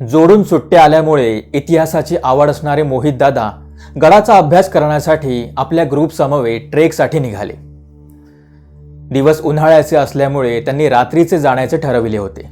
जोडून सुट्ट्या आल्यामुळे इतिहासाची आवड असणारे मोहित दादा गडाचा अभ्यास करण्यासाठी आपल्या ग्रुपसमवे ट्रेकसाठी निघाले. दिवस उन्हाळ्याचे असल्यामुळे त्यांनी रात्रीचे जाण्याचे ठरविले होते.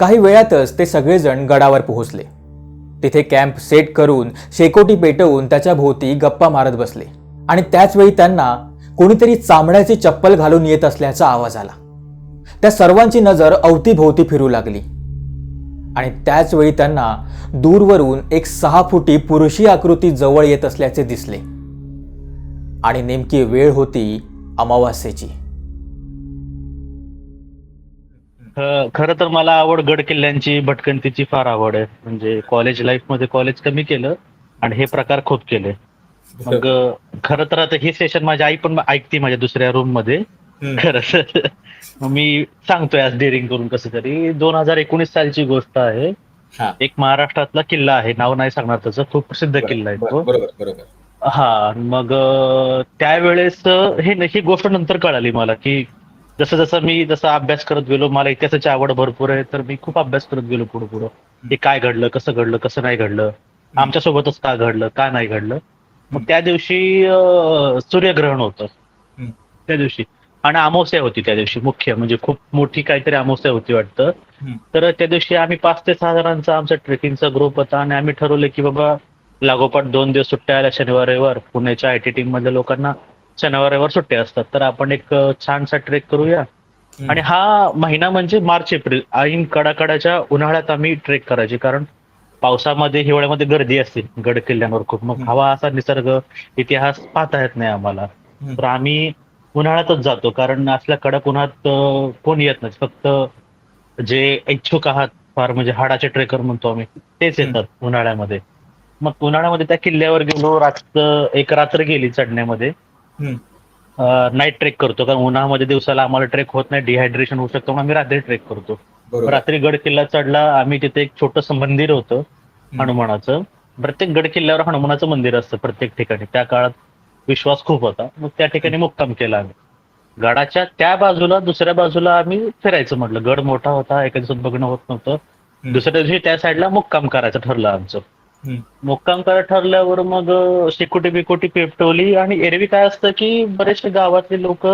काही वेळातच ते सगळेजण गडावर पोहोचले. तिथे कॅम्प सेट करून शेकोटी पेटवून त्याच्या भोवती गप्पा मारत बसले आणि त्याचवेळी त्यांना कोणीतरी चामड्याची चप्पल घालून येत असल्याचा आवाज आला. त्या सर्वांची नजर अवतीभोवती फिरू लागली. आणि त्याच वेळी त्यांना दूरवरून एक सहा फुटी पुरुषी आकृती जवळ येत असल्याचे दिसले. आणि नेमकी वेळ होती अमावास्येची. खरं तर मला आवड गड किल्ल्यांची भटकंतीची फार आवड आहे. म्हणजे कॉलेज लाईफमध्ये कॉलेज कमी केलं आणि हे प्रकार खूप केले. मग खर खरं तर आता हे सेशन माझी आई पण ऐकते माझ्या दुसऱ्या रूममध्ये. खरं तर. मग मी सांगतोय आज डेअरिंग करून कसं तरी. दोन हजार एकोणीस सालची गोष्ट आहे. हा. एक महाराष्ट्रातला किल्ला आहे. नाव नाही सांगणार त्याचं. खूप प्रसिद्ध किल्ला आहे तो. बरोबर बरोबर. हा मग त्यावेळेस हे ही गोष्ट नंतर कळाली मला की जसं जसं मी जसा अभ्यास करत गेलो मला इतिहासाची आवड भरपूर आहे तर मी खूप अभ्यास करत गेलो पुढे पुढं हे काय घडलं कसं घडलं कसं नाही घडलं आमच्या सोबतच का घडलं का नाही घडलं. मग त्या दिवशी सूर्यग्रहण होतं. त्या दिवशी. आणि अमावस्या होती त्या दिवशी मुख्य म्हणजे खूप मोठी काहीतरी अमावस्या होती वाटतं. तर त्या दिवशी आम्ही पाच ते सहा जणांचा आमचा ट्रेकिंगचा ग्रुप होता आणि आम्ही ठरवलं की बाबा लागोपाठ दोन दिवस सुट्ट्या आल्या शनिवार रविवार. पुण्याच्या आय टी टीम मधल्या लोकांना शनिवार रविवार सुट्ट्या असतात. तर आपण एक छानसा ट्रेक करूया. आणि हा महिना म्हणजे मार्च एप्रिल. ऐन कडाकडाच्या उन्हाळ्यात आम्ही ट्रेक करायचे. कारण पावसामध्ये हिवाळ्यामध्ये गर्दी असते. गड किल्ल्यांवर खूप. मग. हवा असा निसर्ग इतिहास पाहता येत नाही आम्हाला. तर आम्ही उन्हाळ्यातच जातो कारण असल्या कडक उन्हात कोण येत नाही. फक्त जे इच्छुक आहात फार म्हणजे हाडाचे ट्रेकर म्हणतो आम्ही तेच. येतात उन्हाळ्यामध्ये. मग उन्हाळ्यामध्ये त्या किल्ल्यावर गेलो रात्र एक रात्र गेली चढण्यामध्ये. नाईट ट्रेक करतो कारण उन्हामध्ये दिवसाला आम्हाला ट्रेक होत नाही डिहायड्रेशन होऊ शकतो म्हणून आम्ही रात्री ट्रेक करतो. रात्री गड किल्ला चढला आम्ही तिथे एक छोटस मंदिर होतं हनुमानाचं. प्रत्येक गड किल्ल्यावर हनुमानाचं मंदिर असतं प्रत्येक ठिकाणी. त्या काळात विश्वास खूप होता. मग त्या ठिकाणी मुक्काम केला आम्ही. गडाच्या त्या बाजूला दुसऱ्या बाजूला आम्ही फिरायचं म्हटलं. गड मोठा होता एका दिवसात बघणं होत नव्हतं. दुसऱ्या दिवशी त्या साईडला मुक्काम करायचं ठरलं आमचं. मुक्काम करायला ठरल्यावर मग शेकोटी बिकोटी पेपटवली आणि एरवी काय असतं की बरेचसे गावातले लोक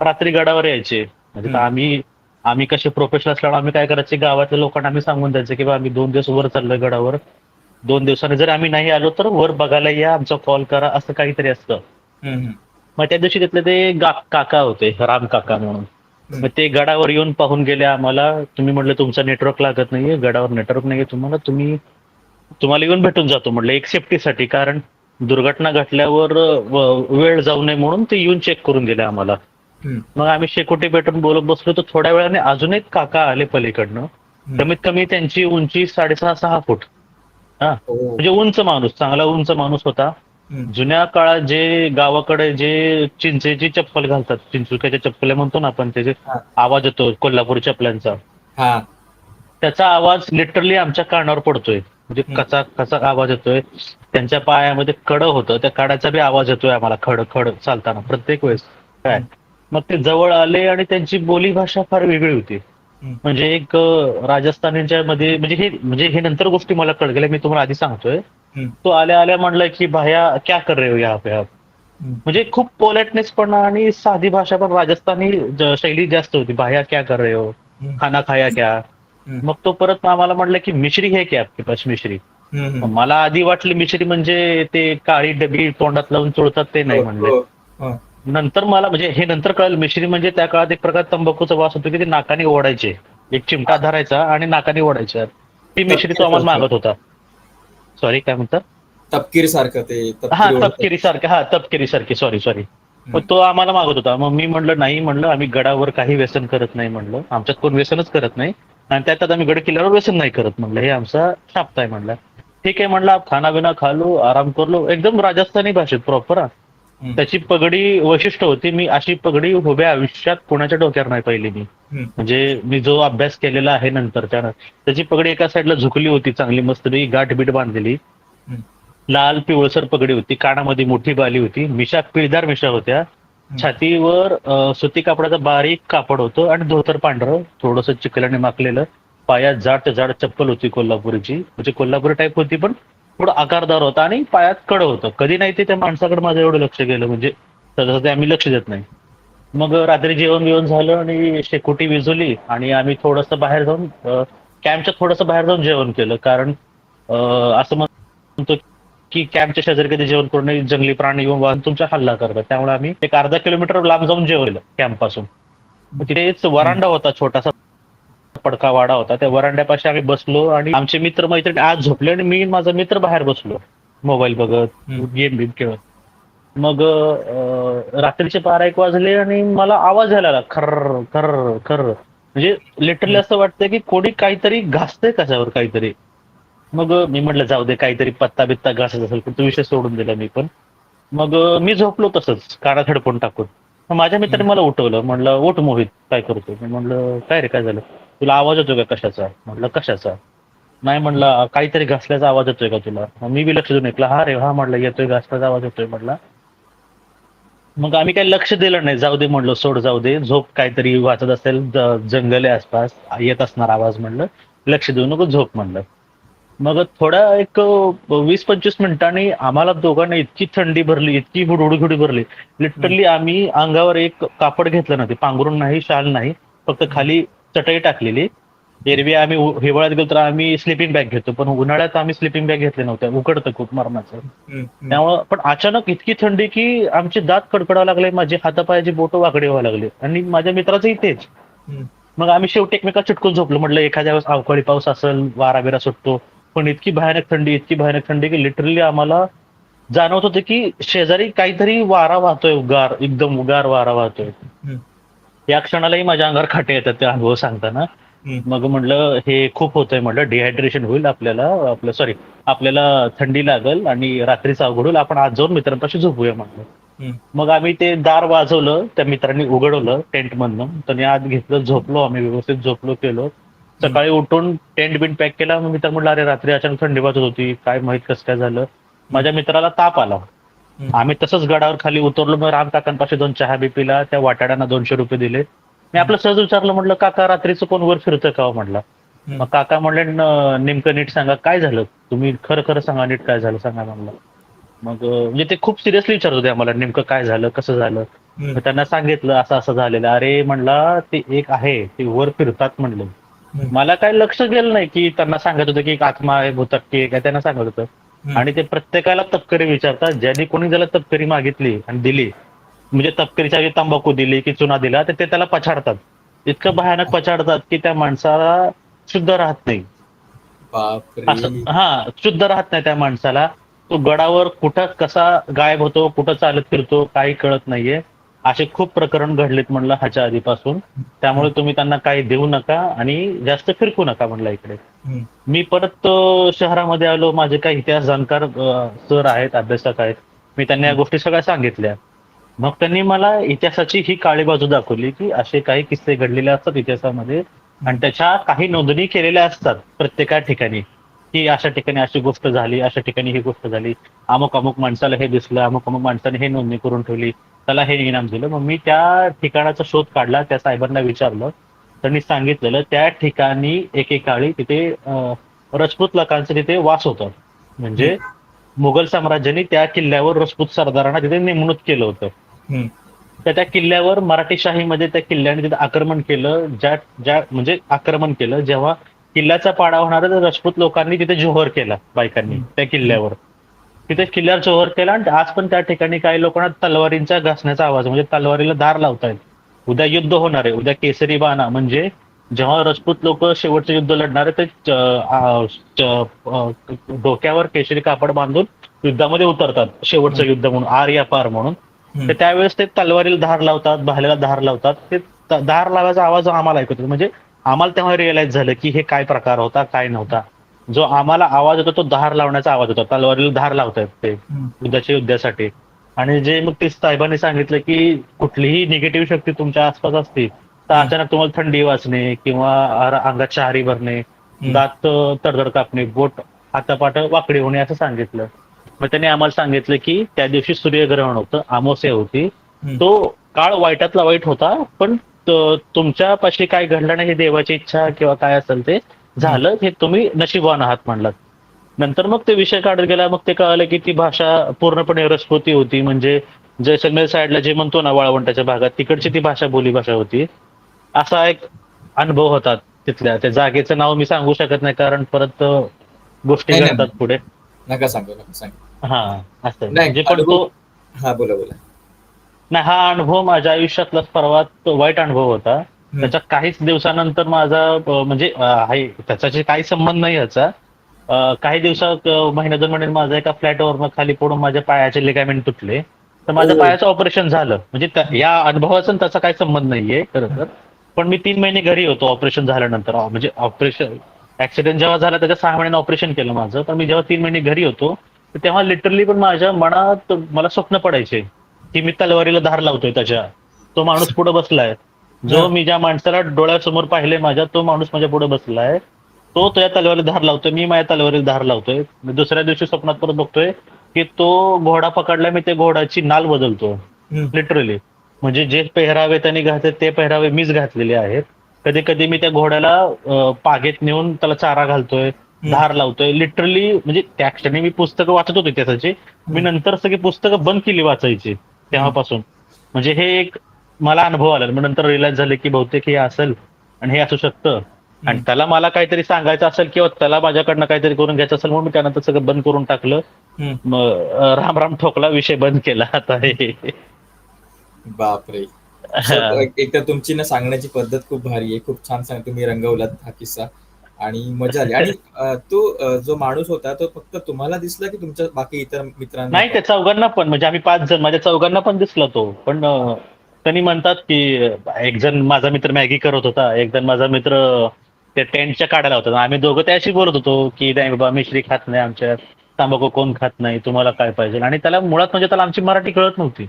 रात्री गडावर यायचे. म्हणजे. आम्ही आम्ही कसे प्रोफेशनल असल्यामुळे आम्ही काय करायचे? गावातल्या लोकांना आम्ही सांगून द्यायचं की बा आम्ही दोन दिवस वर चाललोय गडावर. दोन दिवसांनी जर आम्ही नाही आलो तर वर बघायला या आमचा कॉल करा असं काहीतरी असतं. मग त्या दिवशी तिथले ते गा- काका होते राम काका म्हणून. मग ते गडावर येऊन पाहून गेले आम्हाला. तुम्ही म्हटलं तुमचा नेटवर्क लागत नाहीये गडावर नेटवर्क नाहीये तुम्हाला तुम्ही तुम्हाला येऊन भेटून जातो म्हटलं एक सेफ्टीसाठी कारण दुर्घटना घडल्यावर व- वेळ जाऊ नये म्हणून ते येऊन चेक करून गेले आम्हाला. मग आम्ही शेकोटी भेटून बोलत बसलो तर थोड्या वेळाने अजून एक काका आले पलीकडनं. कमीत कमी त्यांची उंची साडेसहा सहा फूट. हा. म्हणजे उंच माणूस चांगला उंच माणूस होता. जुन्या काळात जे गावाकडे जे चिंचेची चप्पल घालतात चिंचुक्याच्या चप्पल्या म्हणतो ना आपण त्याचे. आवाज येतो कोल्हापूर चपल्यांचा हा त्याचा आवाज लिटरली आमच्या कानावर पडतोय म्हणजे. कचा कचा आवाज येतोय त्यांच्या पायामध्ये कड होतं त्या कडाचा बी आवाज येतोय आम्हाला खड खड चालताना प्रत्येक वेळेस काय. मग ते जवळ आले आणि त्यांची बोली भाषा फार वेगळी होती. म्हणजे एक राजस्थानीच्या मध्ये म्हणजे हे म्हणजे हे नंतर गोष्टी मला कळ गेल्या मी तुम्हाला आधी सांगतोय. तो आल्या आल्या म्हणलं की भाया क्या कर रहे हो यहाँ पे आप. म्हणजे खूप पोलाइटनेस पण आणि साधी भाषा पण राजस्थानी शैली जास्त होती भाया क्या कर रहे हो. खाना खाया क्या. मग तो परत आम्हाला म्हटलं की मिश्री है क्या आपके पास मिश्री. मला आधी वाटली मिश्री म्हणजे ते काळी डबी तोंडात लावून चोळतात ते नाही म्हणले हो, हो. नंतर मला म्हणजे हे नंतर कळलं. मिश्री म्हणजे त्या काळात एक प्रकार तंबाखूचा वास होतो की ते नाकाने ओढायचे. एक चिमटा धरायचा आणि नाकाने ओढायचा. ती मिश्री तो आम्हाला मागत होता. सॉरी काय म्हणतात तपकीर सारखं ते हा तपकीर सारखे हा तपकिरी सारखी सॉरी सॉरी मग तो आम्हाला मागत होता. मग मी म्हणलं नाही म्हणलं आम्ही गडावर काही व्यसन करत नाही म्हणलं. आमच्यात कोण व्यसनच करत नाही. आणि त्यात आम्ही गड किल्ल्यावर व्यसन नाही करत म्हणलं. हे आमचा आहे म्हणलं. ठीक आहे म्हणलं खाना बिना खालो आराम करलो एकदम राजस्थानी भाषेत प्रॉपर. त्याची पगडी वैशिष्ट्य होती मी अशी पगडी उभ्या आयुष्यात कोणाच्या डोक्यावर नाही पाहिली मी. म्हणजे मी जो अभ्यास केलेला आहे नंतर त्यानं त्याची पगडी एका साईडला झुकली होती चांगली मस्त गाठ बीट बांधलेली. लाल पिवळसर पगडी होती कानामध्ये मोठी बाली होती मिशा पिळदार मिशा होत्या. छातीवर सुती कापडाचं बारीक कापड होतं आणि धोतर पांढरं थोडंसं चिखलाने माखलेलं. पायात जाड ते जाड चप्पल होती कोल्हापूरची. म्हणजे कोल्हापुरी टाईप होती पण थोडं आकारदार होता आणि पायात कड होतं. कधी नाही ते त्या माणसाकडे माझं एवढं लक्ष गेलं म्हणजे सहसा आम्ही लक्ष देत नाही. मग रात्री जेवण बिवण झालं आणि शेकोटी विझवली आणि आम्ही थोडंसं बाहेर जाऊन कॅम्पच्या थोडंसं बाहेर जाऊन जेवण केलं. कारण असं म्हणतो की कॅम्पच्या शेजारी कधी जेवण करून जंगली प्राणी येऊन वाहन तुमच्या हल्ला करतात. त्यामुळे आम्ही एक अर्धा किलोमीटर लांब जाऊन जेवलं कॅम्पपासून तिथे तिथेच वरांडा होता छोटासा पडका वाडा होता. त्या वरांड्यापाशी आम्ही बसलो आणि आमचे मित्र मैत्रिणी आज झोपले आणि मी माझा मित्र बाहेर बसलो. मोबाईल बघत. गेम बिम खेळत. मग रात्रीचे बारा एक वाजले आणि मला आवाज यायला लागला. खर्र खर्र खर्र. म्हणजे लिटरली असं वाटतं की कोणी काहीतरी घासतंय कशावर काहीतरी. मग मी म्हटलं जाऊ दे काहीतरी पत्ता बित्ता घासत असेल पण तो विषय सोडून दिला मी पण. मग मी झोपलो तसंच कानात हेडफोन टाकून. माझ्या मित्राने मला उठवलं. म्हणलं उठ मोहित काय करतो मी म्हणलं काय रे काय झालं? तुला आवाज येतोय का कशाचा? म्हटलं कशाचा? नाही म्हणलं काहीतरी घासल्याचा आवाज येतोय का तुला? मग मी बी लक्ष देऊन ऐकलं हा रे हा म्हटलं येतोय घासल्याचा आवाज येतोय म्हटला. मग आम्ही काही लक्ष दिलं नाही जाऊ दे म्हणलं सोड जाऊ दे झोप काहीतरी वाचत असेल जंगल आहे आसपास येत असणार आवाज म्हणलं लक्ष देऊ नको झोप म्हणलं मग थोडा एक वीस पंचवीस मिनिटांनी आम्हाला दोघांना इतकी थंडी भरली इतकी हुडहुडघुडी भरली. लिटरली आम्ही अंगावर एक कापड घेतलं ना ते पांघरून नाही शाल नाही फक्त खाली चटई टाकलेली. एरवी आम्ही हिवाळ्यात गेलो तर आम्ही स्लिपिंग बॅग घेतो. पण उन्हाळ्यात आम्ही स्लिपिंग बॅग घेतले नव्हत्या उकडतं खूप मरणाचं. त्यामुळं पण अचानक इतकी थंडी की आमचे दात कडकडावं लागले. माझे हातापायाची बोटं वाकडे व्हायला लागले. आणि माझ्या मित्राचंही तेच. मग आम्ही शेवटी एकमेका चिटकून झोपलो. म्हटलं एखाद्या वेळेस अवकाळी पाऊस असेल वारा बिरा सुटतो. पण इतकी भयानक थंडी इतकी भयानक थंडी की लिटरली आम्हाला जाणवत होतं की शेजारी काहीतरी वारा वाहतोय उगार. एकदम उगार वारा वाहतोय. या क्षणालाही माझ्या अंगावर खाटे येतात ते अनुभव सांगताना. मग म्हटलं हे खूप होतंय म्हटलं डिहायड्रेशन होईल आपल्याला आपलं सॉरी आपल्याला थंडी लागल आणि रात्रीचं अवघड होईल आपण आज जाऊन मित्रांपाशी झोपूया म्हटलं. हम्म. मग आम्ही ते दार वाजवलं त्या मित्रांनी उघडवलं टेंट मधनं त्यांनी आत घेतलं झोपलो आम्ही व्यवस्थित झोपलो केलो. सकाळी उठून टेंट बिंट पॅक केला मग मित्र म्हटलं अरे रात्री अचानक थंडी वाजत होती काय माहीत कसं काय झालं? माझ्या मित्राला ताप आला. आम्ही तसंच गडावर खाली उतरलो मग राम काकांपाशी दोन चहा बी पिला त्या वाटाड्यांना दोनशे रुपये दिले मी आपलं सहज विचारलं म्हटलं काका रात्रीचं कोण वर फिरतं का हो?" म्हटलं. मग काका म्हणले "न- नेमकं नीट सांगा काय झालं तुम्ही खरं खरं सांगा नीट काय झालं सांगा म्हणलं मग म्हणजे ते खूप सिरियसली विचारत होते आम्हाला नेमकं काय झालं कसं झालं. मग त्यांना सांगितलं असं असं झालेलं अरे म्हणला ते एक आहे ते वर फिरतात म्हणलं. मला काय लक्ष गेलं नाही की त्यांना सांगत होतं की एक आत्मा आहे भूतक्की आहे काय त्यांना सांगत होतं. आणि ते प्रत्येकाला तपकरी विचारतात. ज्यांनी कोणी ज्याला तपकरी मागितली आणि दिली म्हणजे तपकरीच्या ऐवजी तंबाखू दिली की चुना दिला तर ते त्याला पछाडतात. इतकं भयानक पछाडतात की त्या माणसाला शुद्ध राहत नाही. असं हा शुद्ध राहत नाही त्या माणसाला. तो गडावर कुठं कसा गायब होतो कुठं चालत फिरतो काही कळत नाहीये. असे खूप प्रकरण घडलेत म्हणलं ह्याच्या आधीपासून. त्यामुळे तुम्ही त्यांना काही देऊ नका आणि जास्त फिरकू नका म्हणलं इकडे. मी परत शहरामध्ये आलो माझे काही इतिहास जाणकार सर आहेत अभ्यासक आहेत. मी त्यांना या गोष्टी सगळ्या सांगितल्या. मग त्यांनी मला इतिहासाची ही काळी बाजू दाखवली की असे काही किस्से घडलेले असतात इतिहासामध्ये. आणि त्याच्या काही नोंदणी केलेल्या असतात प्रत्येका ठिकाणी. की अशा ठिकाणी अशी गोष्ट झाली अशा ठिकाणी ही गोष्ट झाली. अमुक अमुक माणसाला हे दिसलं अमुक अमुक माणसाने हे नोंदणी करून ठेवली. त्याला हे इनाम दिलं. मग मी त्या ठिकाणाचा शोध काढला त्या साहेबांना विचारलं. त्यांनी सांगितलेलं त्या ठिकाणी एकेकाळी तिथे राजपूत लोकांचं तिथे वास होतं. म्हणजे मुघल साम्राज्याने त्या किल्ल्यावर राजपूत सरदारांना तिथे नेमणूक केलं होतं. तर त्या किल्ल्यावर मराठी शाहीमध्ये त्या किल्ल्याने तिथे आक्रमण केलं. ज्या ज्या म्हणजे आक्रमण केलं. जेव्हा किल्ल्याचा पाडा होणार राजपूत लोकांनी तिथे जोहर केला बायकांनी त्या किल्ल्यावर. तिथे किल्ल्यावर जोहर केला आणि आज पण त्या ठिकाणी काही लोकांना तलवारींचा घासण्याचा आवाज म्हणजे तलवारीला धार लावतायत उद्या युद्ध होणार आहे. उद्या केसरी बाणा म्हणजे जेव्हा राजपूत लोक शेवटचं युद्ध लढणार आहे ते डोक्यावर केसरी कापड बांधून युद्धामध्ये उतरतात शेवटचं युद्ध म्हणून आर या पार म्हणून. तर त्यावेळेस ते तलवारीला धार लावतात भाल्याला धार लावतात. ते धार लावायचा आवाज आम्हाला ऐकत म्हणजे आम्हाला तेव्हा रिअलाइज झालं की हे काय प्रकार होता काय नव्हता. जो आम्हाला आवाज होता तो धार लावण्याचा आवाज होता तलवारीला धार लावतायत ते. युद्धाच्या युद्धासाठी आणि जे मग ते साहेबांनी सांगितलं की कुठलीही निगेटिव्ह शक्ती तुमच्या आसपास असते तर. अचानक तुम्हाला थंडी वाचणे किंवा अंगात शहारी भरणे. दात अं, तडतड कापणे बोट हातापाट वाकडी होणे असं सांगितलं मग त्यांनी आम्हाला सांगितलं की त्या दिवशी सूर्यग्रहण होतं अमावस्या होती. तो काळ वाईटातला वाईट होता पण तुमच्यापाशी काय घडलं नाही देवाची इच्छा किंवा काय असेल ते झालं हे तुम्ही नशिबवान आहात म्हणलात. नंतर मग ते विषय काढत गेला मग ते कळालं की ती भाषा पूर्णपणे रसपोती होती. म्हणजे जैसलमेर साईडला जे म्हणतो ना वाळवंटाच्या भागात तिकडची ती भाषा बोली भाषा होती. असा एक अनुभव होता तिथल्या. त्या जागेचं नाव मी सांगू शकत नाही कारण परत गोष्टी. घडतात पुढे. नका सांगू नका सांगू. हा असं म्हणजे पण अनुभव- तो हा बोला बोला. नाही हा अनुभव माझ्या आयुष्यातला सर्वात वाईट अनुभव होता. त्याच्या काहीच दिवसानंतर माझा म्हणजे आहे त्याच्याशी काही संबंध नाही याचा काही दिवसात अं, महिना दोन महिने माझा एका फ्लॅटवरनं खाली पडून माझ्या पायाचे लिगामेंट तुटले. तर माझ्या ओ. पायाचं ऑपरेशन झालं. म्हणजे या अनुभवाचा त्याचा काही संबंध नाहीये खरं तर. पण मी तीन महिने घरी होतो ऑपरेशन झाल्यानंतर. म्हणजे ऑपरेशन ऍक्सिडेंट जेव्हा झाला त्याच्या सहा महिन्यानं ऑपरेशन केलं माझं. तर मी जेव्हा तीन महिने घरी होतो तेव्हा लिटरली पण माझ्या मनात मला स्वप्न पडायचे की मी तलवारीला धार लावतोय त्याच्या. तो माणूस पुढे बसलाय. जो. मी ज्या माणसाला डोळ्यासमोर पाहिले माझ्या तो माणूस माझ्या पुढे बसलाय तो त्या तलवारीला धार लावतोय मी माझ्या तलवारीला धार लावतोय. मी दुसऱ्या दिवशी स्वप्नात परत बघतोय की तो घोडा पकडला मी त्या घोडाची नाल बदलतो. लिटरली म्हणजे जे पेहरावे त्यांनी घातले ते पेहरावे मीच घातलेले आहेत. कधी कधी मी त्या घोड्याला पागेत नेऊन त्याला चारा घालतोय धार लावतोय. लिटरली म्हणजे त्या क्षणी मी पुस्तकं वाचत होते त्याची मी नंतर सगळी पुस्तकं बंद केली वाचायची तेव्हापासून. म्हणजे हे एक मला अनुभव आला. मग नंतर रिअलाइज झाले की बहुतेक हे असेल आणि हे असू शकतं. आणि त्याला मला काहीतरी सांगायचं असेल किंवा त्याला माझ्याकडनं काहीतरी करून घ्यायचं असेल म्हणून मी त्यानंतर सगळं बंद करून टाकलं. मग राम राम ठोकला विषय बंद केला आता हे. बापरे. So, एक तर तुमची ना सांगण्याची पद्धत खूप भारी आहे. खूप छान सांग तुम्ही रंगवलात हा किस्सा. आणि मजा आली. आणि तो जो माणूस होता तो फक्त तुम्हाला दिसला की तुमच्या बाकी इतर मित्रांना? नाही त्या चौघांना पण. म्हणजे आम्ही पाच जण. माझ्या चौघांना पण दिसला तो. पण त्यांनी म्हणतात की एक जण माझा मित्र मॅगी करत होता एक जण माझा मित्र त्या टेंटच्या काढायला होता. आम्ही दोघं त्याशी बोलत होतो की नाही बाबा मिश्री खात नाही आमच्या तांबाखू कोण खात नाही? तुम्हाला काय पाहिजे? आणि त्याला मुळात म्हणजे त्याला आमची मराठी कळत नव्हती.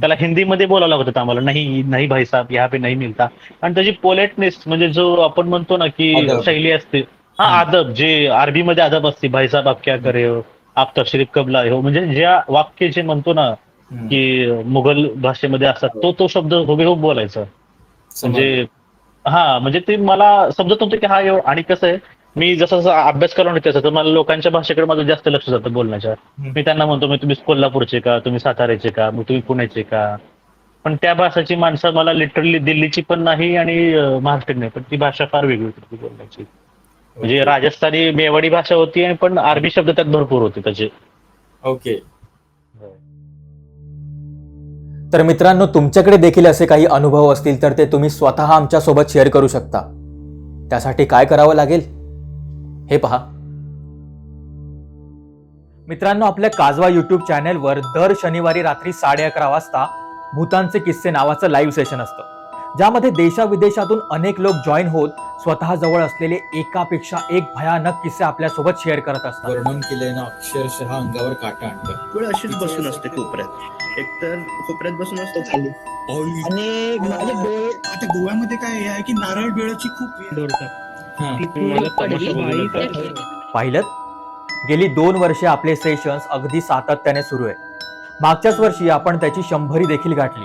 त्याला हिंदीमध्ये बोलावं लागत होतं आम्हाला नाही नाही भाई साहब यहाँ पे नाही मिलता आणि त्याची पोलेटनेस म्हणजे जो आपण म्हणतो ना की. शैली असते. हा आदब जे अरबी मध्ये अदब असते भाई साहब आप क्या करे हो? आप तशरीफ कब लाए हो? म्हणजे ज्या वाक्य जे म्हणतो ना. की मुघल भाषेमध्ये असतात तो तो शब्द हुबेहूब बोलायचा. म्हणजे हा म्हणजे ते मला समजत नव्हतं की हा आणि कसं आहे मी जसं जसं अभ्यास करून त्याचा तर मला लोकांच्या भाषेकडे माझं जास्त लक्ष जातं बोलण्याच्या. मी त्यांना म्हणतो मी तुम्ही कोल्हापूरचे का? तुम्ही साताऱ्याचे का? मग तुम्ही पुण्याचे का? पण त्या भाषेची माणसं मला लिटरली दिल्लीची पण नाही आणि महाराष्ट्रीयन नाही. पण ती भाषा फार वेगळी होती ती बोलण्याची. म्हणजे राजस्थानी मेवाडी भाषा होती आणि पण अरबी शब्द त्यात भरपूर होते त्याचे. ओके. तर मित्रांनो तुमच्याकडे देखील असे काही अनुभव असतील तर ते तुम्ही स्वतः आमच्यासोबत शेअर करू शकता. त्यासाठी काय करावं लागेल? हे पहा. मित्रांनो आपल्या काजवा युट्यूब चॅनेलवर दर शनिवारी रात्री साडे अकरा वाजता भूतांचे किस्से नावाचं लाईव्ह सेशन असतं. ज्यामध्ये देशाविदेशातून अनेक लोक जॉईन होत स्वतः जवळ असलेले एकापेक्षा एक भयानक किस्से आपल्यासोबत शेअर करत असतात. वर्णन केलंय ना अक्षरशः अंगावर काटा आणतं वेळ अशीच बसून असते कोपऱ्यात? एकतर कोपऱ्यात बसून असतो. खाली आणि माझे डोळे आता गोव्यामध्ये काय आहे की नारळ बिळाची खूप हा. पाहिलं? गेली दोन वर्षे आपले सेशन्स अगदी सातत्याने सुरू आहे. मागच्याच वर्षी आपण त्याची शंभरी देखील गाठली.